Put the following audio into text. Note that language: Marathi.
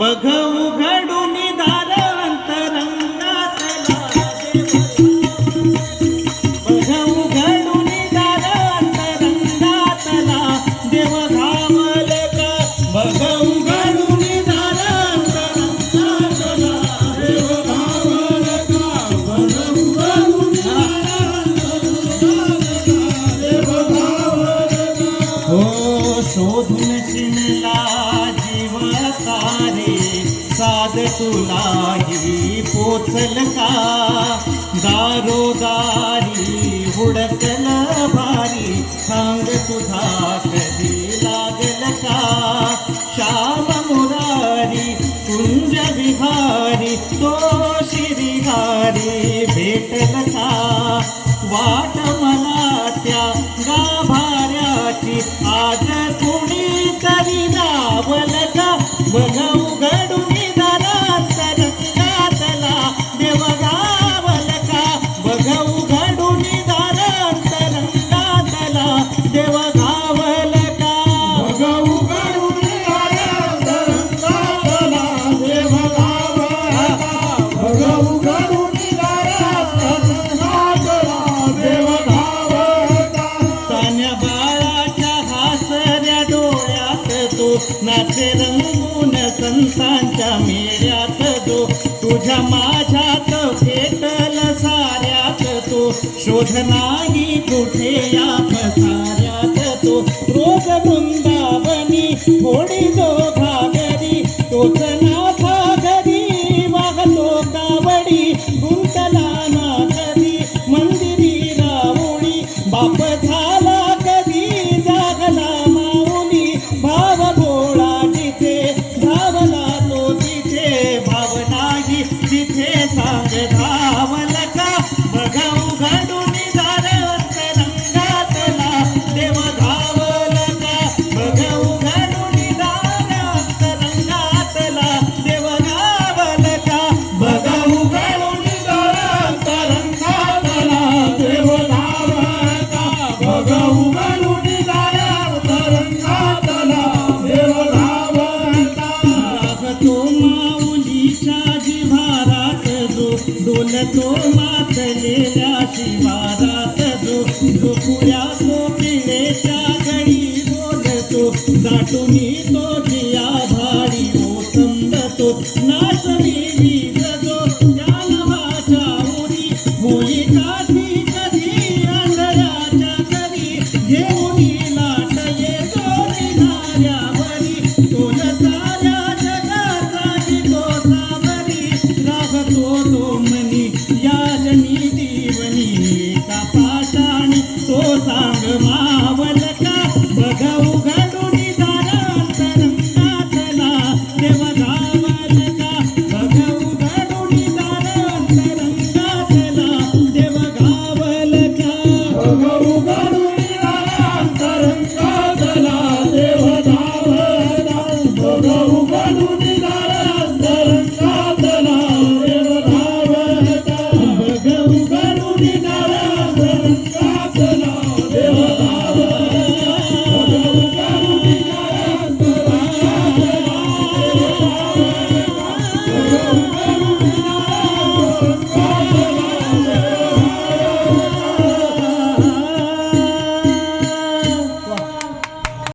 बघ उघडू तुलाही पोचल का? दारोदारी हुडकल भारी सांग तुझा कधी लागल का? श्याम मुरारी कुंज विहारी तो श्रीहारी भेटल का? वाट मला त्या गाभाऱ्याची आज कुणी तरी नावल का? बघ नाचे रंगून संतांच्या मेळ्यात तो. तुझ्या माझ्यात भेटल साऱ्यात तो. शोध नाही कुठे या पसाऱ्यात तो. रोज वृंदावनी थोडी तो मातलेल्या शिवारात जो झोपुया तो पिळेच्या घडी बोलतो. दाटुनी तो जिया भारी ओ समजतो मी जो ज्या नवाच्या उरी होई